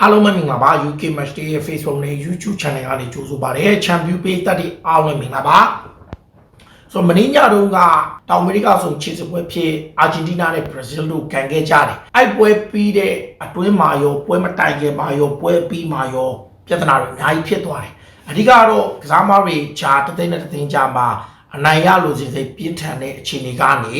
အားလုံးပဲမင်္ဂလာပါ UK Match Day ရဲ့ Facebook နဲ့ YouTube Channel ကနေကြိုဆိုပါရစေ Champion Page တက်တဲ့အားလုံးမင်္ဂလာပါဆိုတော့မင်းညတုန်းကတောင်အမေရိကဆိုခြေစပွဲဖြစ်အာဂျင်တီးနားနဲ့ဘရာဇီးတို့ကန်ခဲ့ကြတယ်အဲ့ပွဲပြီးတဲ့အတွင်းမှာရောပွဲမတိုင်ခင်မှာရောပွဲပြီးမှာရောပြဿနာတွေအများကြီးဖြစ်သွားတယ်အဓိကတော့ကစားမတွေဂျာတစ်သိန်းနဲ့တစ်သိန်းကြားမှာအနိုင်ရလို့စိစိပြင်းထန်တဲ့အခြေအနေကနေ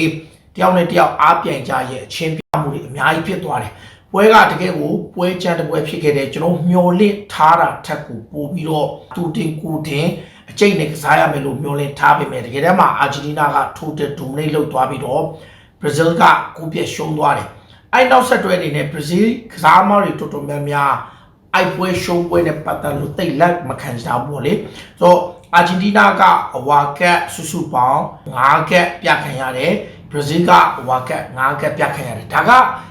တယောက်နဲ့တယောက်အားပြိုင်ကြရဲ့အချင်းပြမှုတွေအများကြီးဖြစ်သွားတယ် ပွဲကတကယ်ကိုပွဲချမ်းတစ်ပွဲဖြစ်ခဲ့တဲ့ကျွန်တော်မျော်လင့်ထားတာထက်ကိုပိုပြီးတော့တူတင်ကိုတင်အကျိတ်နဲ့ကစားရမယ်လို့မျှော်လင့်ထားပေမဲ့တကယ်တမ်းမှာအာဂျင်တီးနားကထိုးတဲ့ဒိုမနီလုပ်သွားပြီးတော့ဘရာဇီးကကိုပြက်ရှုံးသွားတယ်အဲ့နောက်ဆက်တွဲအနေနဲ့ဘရာဇီးကစားမတွေတော်တော်များများအိုက်ပွဲရှုံးပွဲနဲ့ပတ်သက်လို့တိတ်လက်မခံကြဘူးပေါ့လေဆိုတော့အာဂျင်တီးနားကအဝါကက်ဆူဆူပေါင်း9ကက်ပြခံရတယ် ဘရာဇီးကဝါကက်9ကက်ပြခံရတယ်ဒါက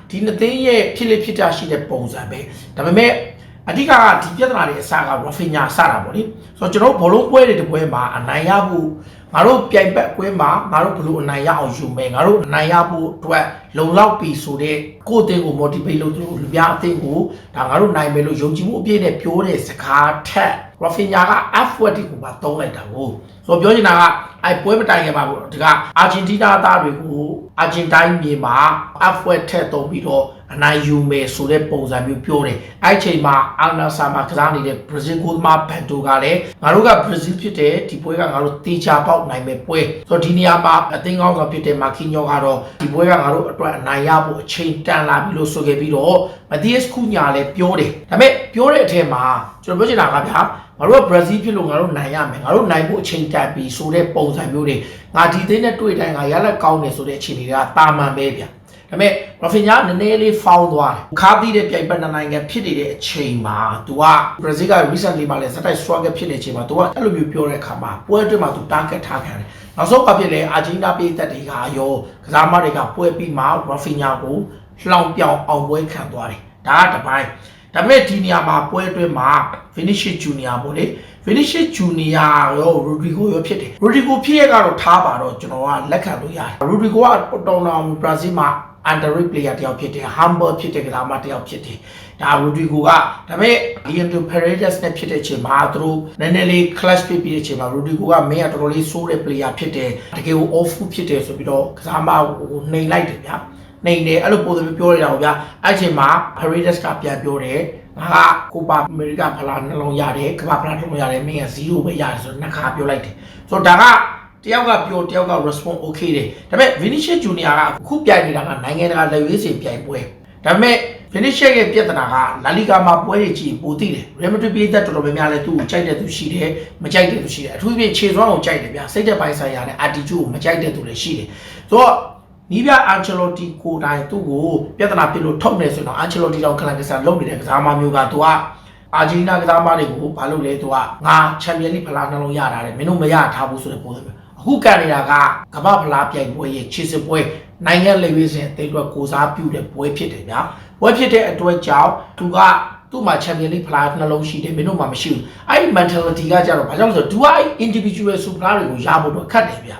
ဒီနှစ်သိန်းရဲ့ဖြစ်လေဖြစ်တာရှိတဲ့ပုံစံပဲဒါပေမဲ့အဓိကကဒီပြဿနာတွေအစကရဖင်ညာစတာပေါ့လေဆိုတော့ကျွန်တော်ဘောလုံးပွဲတွေတပွဲမှာအနိုင်ရဖို့ငါတို့ပြိုင်ဘက်ကွင်းမှာငါတို့ဘလို့အနိုင်ရအောင်ယူမယ်ငါတို့အနိုင်ရဖို့အတွက်လုံလောက်ပြီဆိုတဲ့ကိုယ့်အသင်းကို motivate လုပ်လို့လူများအသင်းကိုဒါငါတို့နိုင်မယ်လို့ယုံကြည်မှုအပြည့်နဲ့ပြောတဲ့စကားထက် ရဖင်ညာက F word ကိုပါသုံးလိုက်တာကိုဆိုတော့ပြောချင်တာကအဲပွဲမတိုင်ခင်ပါဘူးဒီကအာဂျင်တီးနားသားတွေကိုအာဂျင်တိုင်းမြေမှာ F word ထက်သုံးပြီးတော့အနိုင်ယူမယ်ဆိုတဲ့ပုံစံမျိုးပြောတယ်အဲ့ချိန်မှာအာနာဆာမှာကစားနေတဲ့ဘရာဇီးကိုမာဘန်တိုကလည်းငါတို့ကဘရာဇီးဖြစ်တယ်ဒီပွဲကငါတို့တေချာပေါက်နိုင်မယ်ပွဲဆိုတော့ဒီနေရာမှာအသင်းကောင်းဆောင်ဖြစ်တဲ့မာကီညိုကတော့ဒီပွဲကငါတို့အတွက်အနိုင်ရဖို့အချိန်တန်လာပြီလို့ဆိုခဲ့ပြီးတော့မသီးယက်ခုညာလည်းပြောတယ်ဒါပေမဲ့ပြောတဲ့အထက်မှာကျွန်တော်ပြောချင်တာကဗျာ ငါတို့ကဘရာဇီးဖြစ်လို့ငါတို့နိုင်ရမယ်ငါတို့နိုင်ဖို့အချိန်တန်ပြီဆိုတဲ့ပုံစံမျိုးတွေငါဒီသိန်းနဲ့တွေ့တိုင်းငါရလက်ကောင်းတယ်ဆိုတဲ့အခြေအနေတွေကတာမန်ပဲဗျာဒါပေမဲ့ရဖင်ညာနည်းနည်းလေးဖောင်းသွားတယ်ခါသီးတဲ့ပြိုင်ပတ်နိုင်ငံဖြစ်နေတဲ့အချိန်မှာ तू ကဘရာဇီးက recently မှာလည်းစတိုက် struggle ဖြစ်နေတဲ့အချိန်မှာ तू ကအဲ့လိုမျိုးပြောတဲ့အခါမှာပွဲအတွင်းမှာ तू target ထားခံတယ်နောက်ဆုံးအဖြစ်လဲအာဂျင်တီးနားပြည်သက်တွေကရောကစားမတွေကပွဲပြီးမှရဖင်ညာကိုလှောင်ပြောင်အောင်ပွဲခံသွားတယ်ဒါကတစ်ပိုင်း ဒါပေမဲ့ဒီနေရာမှာပွဲအတွင်းမှာ Vinicius Junior ပေါ့လေ Vinicius Junior ရော Rodrigo ရောဖြစ်တယ် Rodrigo ဖြစ်ရကတော့ထားပါတော့ကျွန်တော်ကလက်ခံလို့ရတယ် Rodrigo ကတော်တော်တော်ဘရာဇီးမှာ underrated player တယောက်ဖြစ်တယ် humble ဖြစ်တဲ့ကစားမတယောက်ဖြစ်တယ်ဒါ Rodrigo ကဒါပေမဲ့ Leandro Paredes နဲ့ဖြစ်တဲ့အချိန်မှာသူတို့နည်းနည်းလေး clash ဖြစ်ပြီးတဲ့အချိန်မှာ Rodrigo ကမင်းကတော်တော်လေးဆိုးတဲ့ player ဖြစ်တယ်တကယ်ကို off ဖြစ်တယ်ဆိုပြီးတော့ကစားမကိုနှိမ်လိုက်တယ်ဗျာ နှိမ်တယ်အဲ့လိုပုံစံမျိုးပြောရတာပေါ့ဗျာအဲ့အချိန်မှာ Paredes ကပြန်ပြောတယ်ငါကကိုပါအမေရိကဖလားနှလုံးရတယ်ကမ္ဘာဖလားနှလုံးရတယ်မင်းက0ပဲရတယ်ဆိုတော့နှစ်ခါပြောလိုက်တယ်ဆိုတော့ဒါကတယောက်ကပြောတယောက်က response okay တယ်ဒါပေမဲ့ Vinicius Junior ကအခုပြိုင်နေတာကနိုင်ငံတကာလက်ရွေးစင်ပြိုင်ပွဲဒါပေမဲ့ Vinicius ရဲ့ပြဿနာကလာလီဂါမှာပွဲတွေကြည့်ပိုသိတယ် Real Madrid ပြည်သက်တော်တော်များများလဲသူ့ကိုကြိုက်တဲ့သူရှိတယ်မကြိုက်တဲ့သူရှိတယ်အထူးသဖြင့်ခြေစွမ်းကိုကြိုက်တယ်ဗျာစိတ်သက်ပိုင်းဆိုင်ရာနဲ့ attitude ကိုမကြိုက်တဲ့သူလည်းရှိတယ်ဆိုတော့ နီးပြအာချယ်လိုတီကိုတိုင်သူ့ကိုပြဿနာပြလို့ထုတ်နေဆိုတော့အာချယ်လိုတီတောင်ခလန်ကစားလုပ်နေတဲ့ကစားမမျိုးကသူကအာဂျင်တီးနားကစားမတွေကိုဘာလုပ်လဲသူကငါချန်ပီယံလိဖလားနှလုံးရတာတယ်မင်းတို့မရထားဘူးဆိုတဲ့ပုံစံမျိုးအခုကန်နေတာကကမ္ဘာဖလားပြိုင်ပွဲရဲ့ခြေစစ်ပွဲနိုင်ငံလေဝေးစဉ်အသေးအတွက်ကိုစားပြုတဲ့ပွဲဖြစ်တယ်ဗျာပွဲဖြစ်တဲ့အတွက်ကြောင့်သူကသူ့မှာချန်ပီယံလိဖလားနှလုံးရှိတယ်မင်းတို့မှမရှိဘူးအဲ့ဒီ mentality ကကြတော့ဘာကြောင့်လဲဆိုတော့သူကအဲ့ individual super တွေကိုရဖို့တော့ခက်တယ်ဗျာ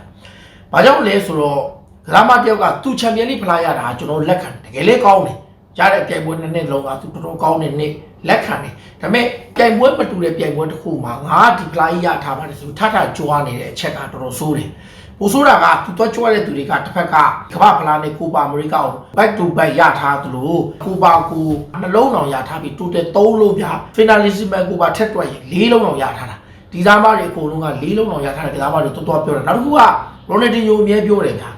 ဘာကြောင့်လဲဆိုတော့ ဒရာမတယောက်ကသူချန်ပီယံလိဖလားရတာကျွန်တော်လက်ခံတယ်တကယ်လေးကောင်းတယ်ကြားတဲ့ပြိုင်ပွဲနှစ်နှစ်လုံးကသူတော်တော်ကောင်းတဲ့နှစ်လက်ခံတယ်ဒါပေမဲ့ပြိုင်ပွဲမတူတဲ့ပြိုင်ပွဲတစ်ခုမှာငါဒီဖလားကြီးရထားပါတယ်ဆိုထထကြွားနေတဲ့အချက်ကတော်တော်ဆိုးတယ်ပိုဆိုးတာကသူတော့ကြွားတဲ့သူတွေကတစ်ဖက်ကကမ္ဘာဖလားနဲ့ကိုပါအမေရိကကို back to back ရထားသလိုကိုပါကိုနှလုံးအောင်ရထားပြီးတိုးတက်3လုံးပြ finalissima ကိုပါထက်တွက်ရင်4လုံးအောင်ရထားတာဒီသားမတွေအကုန်လုံးက4လုံးအောင်ရထားတဲ့ကစားမတွေတော်တော်ပြောတယ်နောက်တစ်ခုကရိုနယ်ဒီယိုအမြဲပြောတယ်ဗျာ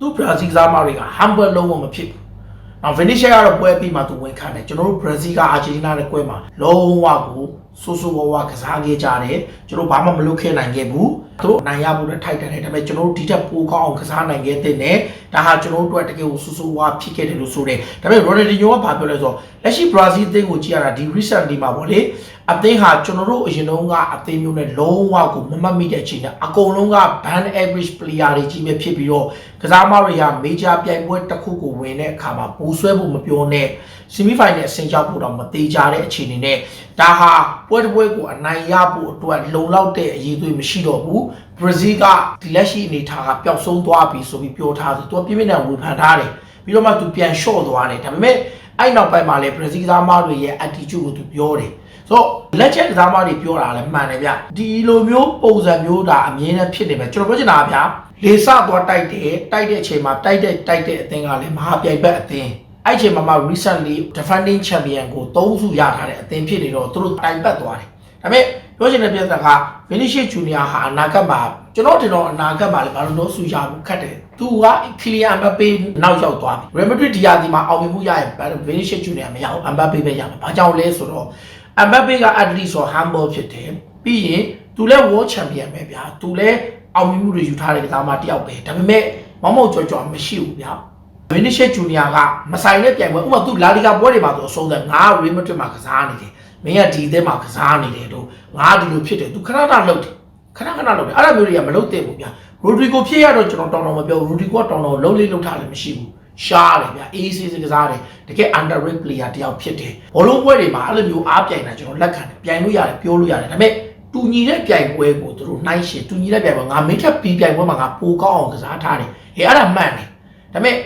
သူဘရာဇီးကစားမတွေက humble လုံးဝမဖြစ်ဘူး။နောက် Vinicius ကတော့ပွဲပြီးမှသူဝင်ခံတယ်ကျွန်တော်တို့ဘရာဇီးကအာဂျင်တီးနားနဲ့ပွဲမှာလုံးဝကိုဆိုးဆိုးဝါးဝါကစားခဲ့ကြတယ်ကျွန်တော်ဘာမှမလုပ်ခဲ့နိုင်ခဲ့ဘူးသူတို့နိုင်ရဖို့လည်းထိုက်တယ်ဒါပေမဲ့ကျွန်တော်တို့ဒီထက်ပိုကောင်းအောင်ကစားနိုင်ခဲ့တဲ့နဲ့ဒါဟာကျွန်တော်တို့အတွက်တကယ်ကိုဆိုးဆိုးဝါးဖြစ်ခဲ့တယ်လို့ဆိုတယ်ဒါပေမဲ့ Ronaldinho ကဘာပြောလဲဆိုတော့လက်ရှိဘရာဇီးအသင်းကိုကြည့်ရတာဒီ recently မှာပေါ့လေအသင်းဟာကျွန်တော်တို့အရင်တုန်းကအသင်းမျိုးနဲ့လုံးဝကိုမမှတ်မိတဲ့အချိန်နဲ့အကုန်လုံးက ban average player တွေကြီးပဲဖြစ်ပြီးတော့ကစားမတွေက major ပြိုင်ပွဲတစ်ခုကိုဝင်တဲ့အခါမှာပိုးဆွဲဖို့မပြောနဲ့ semi final အဆင့်ရောက်ဖို့တော့မသေးကြတဲ့အခြေအနေနဲ့ဒါဟာပွဲတစ်ပွဲကိုအနိုင်ရဖို့အတွက်လုံလောက်တဲ့အရေးသွေးမရှိတော့ဘူးဘရာဇီးကဒီလက်ရှိအနေထားကပျောက်ဆုံးသွားပြီဆိုပြီးပြောထားသူသူကပြင်းပြင်းနဲ့ဝေဖန်ထားတယ်ပြီးတော့မှသူပြန်လျှော့သွားတယ်ဒါပေမဲ့အဲ့နောက်ပိုင်းမှာလည်း Brazil ကစားမတွေရဲ့ attitude ကိုသူပြောတယ်ဆိုတော့လက်ချက်ကစားမတွေပြောတာလည်းမှန်တယ်ဗျဒီလိုမျိုးပုံစံမျိုးဒါအမြင်နဲ့ဖြစ်နေမယ်ကျွန်တော်ပြောချင်တာကဗျလေဆသွားတိုက်တယ်တိုက်တဲ့အချိန်မှာတိုက်တဲ့တိုက်တဲ့အသင်းကလည်းမဟာပြိုင်ဘက်အသင်းအဲ့ အချိန်မှာမှ recently defending champion ကို၃စုရထားတဲ့အသင်းဖြစ်နေတော့သူတို့တိုင်ပတ်သွားတယ်ဒါပေမဲ့ပြောချင်တဲ့ပြဿနာက Vinicius Junior ဟာအနာဂတ်မှာကျွန်တော်တင်တော့အနာဂတ်မှာလည်းဘာလို့တော့ဆူရဖို့ခက်တယ်သူက Kylian Mbappe နောက်ရောက်သွားပြီ Real Madrid ဒီယာဒီမှာအောင်မြင်မှုရရင် Vinicius Junior မရဘူး Mbappe ပဲရမှာဘာကြောင့်လဲဆိုတော့ Mbappe က at least ဆို humble ဖြစ်တယ်ပြီးရင်သူလည်း world champion ပဲဗျာသူလည်းအောင်မြင်မှုတွေယူထားတဲ့ကစားမတစ်ယောက်ပဲဒါပေမဲ့မမောက်ကြော်ကြော်မရှိဘူးဗျာ ဗီနီရှက်ဂျူနီယာကမဆိုင်တဲ့ပြိုင်ပွဲဥပမာသူလာလီဂါပွဲတွေမှာဆိုအဆုံးသက်ငါရီမက်ဒရစ်မှာကစားနေတယ်မင်းကဒီအသင်းမှာကစားနေတယ်တို့ငါဒီလိုဖြစ်တယ်သူခဏခဏလှုပ်တယ်ခဏခဏလှုပ်တယ်အဲ့လိုမျိုးတွေကမလှုပ်သင့်ဘူးဗျာရိုဒရီကိုဖြစ်ရတော့ကျွန်တော်တောင်းတော့မပြောဘူးရိုဒရီကိုကတောင်းတော့လှုပ်လေးလှုပ်ထားလည်းမရှိဘူးရှားတယ်ဗျာအေးဆေးဆေးကစားတယ်တကယ် underrated player တယောက်ဖြစ်တယ်ဘောလုံးပွဲတွေမှာအဲ့လိုမျိုးအားပြိုင်တာကျွန်တော်လက်ခံတယ်ပြိုင်လို့ရတယ်ပြောလို့ရတယ်ဒါပေမဲ့တူညီတဲ့ပြိုင်ပွဲကိုသူတို့နှိုင်းရှင်တူညီတဲ့ပြိုင်ပွဲငါမင်းထက်ပြီးပြိုင်ပွဲမှာငါပိုကောင်းအောင်ကစားထားတယ်ဟဲ့အဲ့ဒါမှန်တယ်ဒါပေမဲ့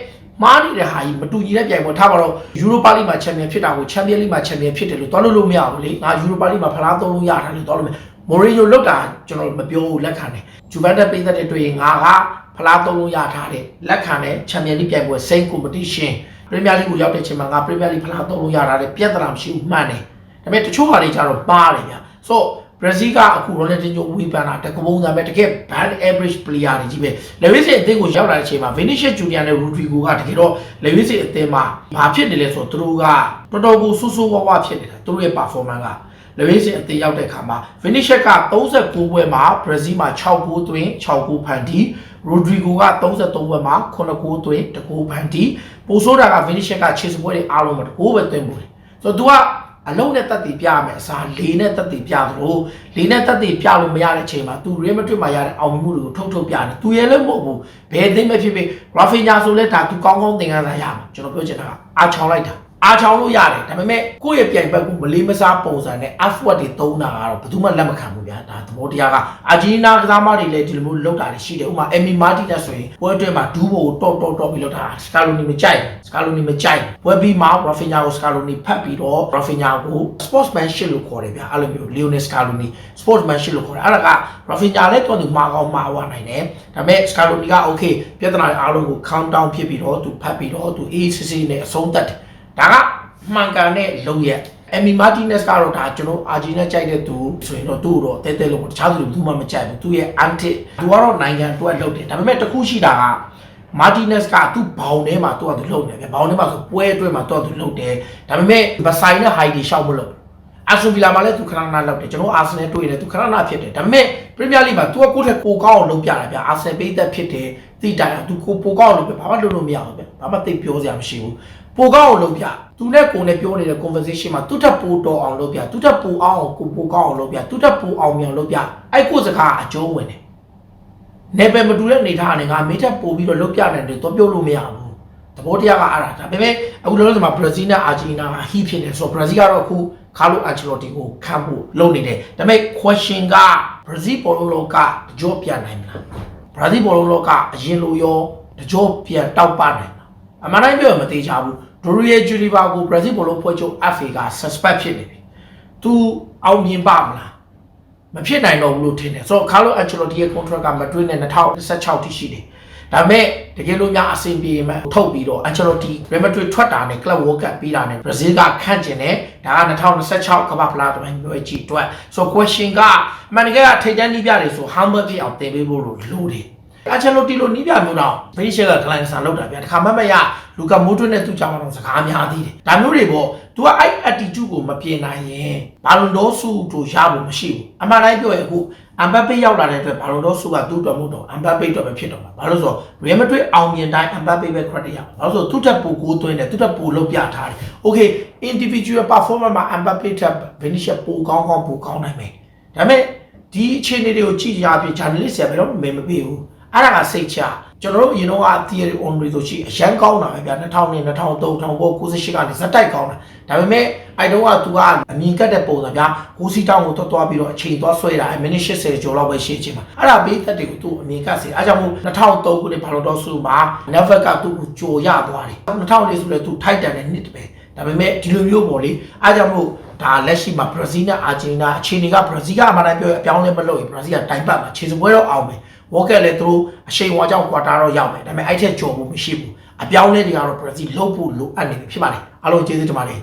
မားနေတဲ့ဟာကြီးမတူညီတဲ့ပြိုင်ပွဲထားပါတော့ယူရိုပါလိမှာချန်ပီယံဖြစ်တာကိုချန်ပီယံလိမှာချန်ပီယံဖြစ်တယ်လို့သွားလို့လို့မရဘူးလေငါယူရိုပါလိမှာဖလားသုံးလို့ရတာလို့သွားလို့မယ်မိုရီယိုလောက်တာကျွန်တော်မပြောဘူးလက်ခံတယ်ဂျူဗန်တက်ပေးတဲ့တွေ့ရင်ငါကဖလားသုံးလို့ရထားတယ်လက်ခံတယ်ချန်ပီယံလိပြိုင်ပွဲစိတ်ကွန်ပတီရှင်ပရီးမီးယားလိကိုရောက်တဲ့ချိန်မှာငါပရီးမီးယားလိဖလားသုံးလို့ရတာလေပြဿနာမရှိဘူးမှန်တယ်ဒါပေမဲ့တချို့ဟာတွေကျတော့ပါတယ်ဗျဆိုတော့ ဘရာဇီးကအခုရိုနယ်ဒင်းညိုဝီပန်တာတကပုံစံပဲတကယ် band average player တွေကြီးပဲလေဝစ်စ်အသင်းကိုရောက်လာတဲ့အချိန်မှာ Vinicius Junior နဲ့ Rodrigo ကတကယ်တော့လေဝစ်စ်အသင်းမှာဘာဖြစ်နေလဲဆိုတော့သူတို့ကတော်တော်ကိုဆူဆူဝါးဝါဖြစ်နေတာသူတို့ရဲ့ performance ကလေဝစ်စ်အသင်းရောက်တဲ့အခါမှာ Vinicius က39ပွဲမှာ Brazil မှာ6ဂိုးသွင်း6ဂိုးဖန်တီး Rodrigo က33ပွဲမှာ9ဂိုးသွင်း2ဂိုးဖန်တီးပိုဆိုးတာက Vinicius ကခြေစပွဲတွေအားလုံးမှာ2ဂိုးပဲသွင်းမှုတယ်ဆိုတော့ तू က အလုံးနဲ့တက်တည်ပြမယ်အစားလေနဲ့တက်တည်ပြသလိုလေနဲ့တက်တည်ပြလို့မရတဲ့အချိန်မှာသူရင်းမတွေ့မှရတဲ့အောင်မှုတွေကိုထုတ်ထုတ်ပြတယ်သူရဲ့လည်းမဟုတ်ဘူးဘယ်သိမ့်မဲ့ဖြစ်ဖြစ် Rafinha ဆိုလဲဒါသူကောင်းကောင်းသင်ခန်းစာရမှာကျွန်တော်ပြောချင်တာကအားချောင်းလိုက်တာ အားချောင်းလို့ရတယ်ဒါပေမဲ့ကိုယ့်ရဲ့ပြိုင်ဘက်ကိုမလေးမစားပုံစံနဲ့ effort တွေသုံးတာကတော့ဘယ်သူမှလက်မခံဘူးဗျာဒါသဘောတရားကအာဂျီနာကစားမတွေလည်းဒီလိုမျိုးလောက်တာတွေရှိတယ်ဥပမာ Emi Martinez ဆိုရင်ပွဲအတွင်းမှာဒူးဘိုကိုတော့တော့တော့ပြီးလောက်တာစကာလိုနီမကြိုက်စကာလိုနီမကြိုက်ပွဲပြီးမှ Rafinha ကိုစကာလိုနီဖတ်ပြီးတော့ Rafinha ကို sportsmanship လို့ခေါ်တယ်ဗျာအဲ့လိုမျိုး Lionel Scaloni sportsmanship လို့ခေါ်တယ်အဲ့ဒါက Rafinha လည်းတော့သူမှာကောင်းမှာဝနိုင်တယ်ဒါပေမဲ့ Scaloni က okay ပြဿနာတွေအားလုံးကို count down ဖြစ်ပြီးတော့သူဖတ်ပြီးတော့သူ ACC နဲ့အဆုံးသတ်တယ် ဒါကမှန်ကန်တဲ့လုံရက်အမီမာတီနက်စ်ကတော့ဒါကျွန်တော်အာဂျီနဲ့ကြိုက်တဲ့သူဆိုရင်တော့သူ့တော့တဲတဲလို့တခြားသူတွေဘူးမှမကြိုက်ဘူးသူရဲ့ anti သူကတော့နိုင်ငံအတွက်လုပ်တယ်ဒါပေမဲ့တခုရှိတာကမာတီနက်စ်ကသူ့ဘောင်ထဲမှာသူ့ကသူလုပ်နေတယ်ဘောင်ထဲမှာဆိုပွဲအတွက်မှာသူ့ကသူလုပ်တယ်ဒါပေမဲ့မဆိုင်တဲ့ high တွေရှောက်မလို့အာဆန်ဗီလာမှာလည်းသူခဏခဏလောက်တယ်ကျွန်တော်အာဆင်နယ်တွေ့တယ်သူခဏခဏဖြစ်တယ်ဒါပေမဲ့ပရီးမီးယားလိမှာ तू ကကိုယ့်ထက်ပိုကောင်းအောင်လုပ်ပြတာဗျာအာဆင်ပေးသက်ဖြစ်တယ်သိတိုင်အောင် तू ကိုပိုကောင်းအောင်လုပ်ပြဘာမှလုပ်လို့မရဘူးဗျဘာမှသိပြောစရာမရှိဘူး ပိုကောင်းအောင်လုပ်ပြသူနဲ့ကိုယ်နဲ့ပြောနေတဲ့ conversation မှာသူ့ထက်ပိုတော်အောင်လုပ်ပြသူ့ထက်ပိုအောင်ကိုပိုကောင်းအောင်လုပ်ပြသူ့ထက်ပိုအောင်မြောင်လုပ်ပြအဲ့ကိုစကားအကျုံးဝင်တယ်နေပဲမတူတဲ့အနေထားနဲ့ငါမင်းထက်ပိုပြီးတော့လုပ်ပြနိုင်တယ်တော့ပြောလို့မရဘူးသဘောတရားကအဲ့ဒါဒါပေမဲ့အခုလောလောဆယ်မှာဘရာဇီးနဲ့အာဂျီနာဟိဖြစ်တယ်ဆိုတော့ဘရာဇီးကတော့အခုကာလိုအန်ချယ်လိုတီကိုခံဖို့လုပ်နေတယ်ဒါပေမဲ့ question ကဘရာဇီးပေါ်လုံးလောကကြောပြန်နိုင်မလားဘရာဇီးပေါ်လုံးလောကအရင်လိုရောကြောပြန်တောက်ပနိုင်မလားအမှန်တိုင်းပြောရင်မသေးချဘူး ဒိုရီယေဂျူလီဘာကိုဘရာဇီးဘောလုံးဖွဲ့ချုပ် FA က suspect ဖြစ်နေပြီ။ तू အောင်မြင်ပါမလား။မဖြစ်နိုင်တော့ဘူးလို့ထင်တယ်။ဆိုတော့ကာလိုအန်ချယ်လိုတီရဲ့ contract ကမဒရစ်နဲ့2016ထိရှိတယ်။ဒါပေမဲ့တကယ်လို့များအဆင်ပြေမှထုတ်ပြီးတော့အန်ချယ်လိုတီရီမက်ဒရစ်ထွက်တာနဲ့ club world cup ပြီးတာနဲ့ဘရာဇီးကခန့်ကျင်တယ်။ဒါက2026ကမ္ဘာဖလားတမိုင်းမျိုးကြီးအတွက်ဆို question ကအမှန်တကယ်ကထိတ်တန်းနီးပြတယ်ဆို humble ဖြစ်အောင်တင်ပေးဖို့လို့လိုတယ်။ အချယ်လိုတီလိုနီးပြမျိုးတော့ဘိရှက်ကဂလိုင်းဆန်လောက်တာဗျာတခါမှမရလူကမိုးထွန်းနဲ့သူ့ကြောင့်တော့စကားများသေးတယ်ဒါမျိုးတွေပေါ့ तू ကအဲ့ attitude ကိုမပြင်နိုင်ရင်ဘာလို့တော့စုတို့ရဖို့မရှိဘူးအမှန်တိုင်းပြောရင်အခုအမ်ဘပ်ပေရောက်လာတဲ့အတွက်ဘာလို့တော့စုကသူ့အတွက်မဟုတ်တော့အမ်ဘပ်ပေအတွက်ပဲဖြစ်တော့မှာဘာလို့ဆိုတော့ Real Madrid အောင်မြင်တိုင်းအမ်ဘပ်ပေပဲ credit ရမှာဘာလို့ဆိုသူ့တက်ပိုကိုသွင်းတယ်သူ့တက်ပိုလုပ်ပြထားတယ် okay individual performance မှာအမ်ဘပ်ပေတက် Vinicius ပိုကောင်းကောင်းပိုကောင်းနိုင်မယ်ဒါပေမဲ့ဒီအခြေအနေတွေကိုကြည့်ရပြီး journalist တွေဘယ်တော့မှမပေးဘူး အဲ့ဒါကစိတ်ချကျွန်တော်တို့အရင်တော့ theory on တွေဆိုရှိအရန်ကောင်းတာပဲဗျာ2000နဲ့2003 1998ကနေဇက်တိုက်ကောင်းတာဒါပေမဲ့အဲ့တော့ကသူကအမြင်ကတ်တဲ့ပုံစံဗျာကိုစီတောင်းကိုတွတ်တွားပြီးတော့အချိန်သွားဆွဲတာအမိနစ်80ကျော်လောက်ပဲရှိချင်ပါအဲ့ဒါဘေးသက်တွေကိုသူအမြင်ကတ်စေအားကြောင့်မို့2003ခုနှစ်ဘာလို့တော့ဆိုမှာ never ကသူ့ကိုကြိုရသွားတယ်2004ဆိုလဲသူထိုက်တန်တဲ့နှစ်ပဲဒါပေမဲ့ဒီလိုမျိုးပေါ့လေအားကြောင့်မို့ဒါလက်ရှိမှာဘရာဇီးနဲ့အာဂျင်တီးနားအခြေအနေကဘရာဇီးကအမှန်တမ်းပြောရင်အပြောင်းလဲမလုပ်ရင်ဘရာဇီးကတိုင်ပတ်မှာခြေစပွဲတော့အောင်မယ် ဝေါကက်လည်းသူတို့အရှိန်ဝါကြောင့်ကွာတာတော့ရောက်မယ်ဒါပေမဲ့အဲ့ထက်ကျော်ဖို့မရှိဘူးအပြောင်းလဲတွေကတော့ဘရာဇီးလုပ်ဖို့လိုအပ်နေပြီဖြစ်ပါတယ်အားလုံးကျေးဇူးတင်ပါတယ်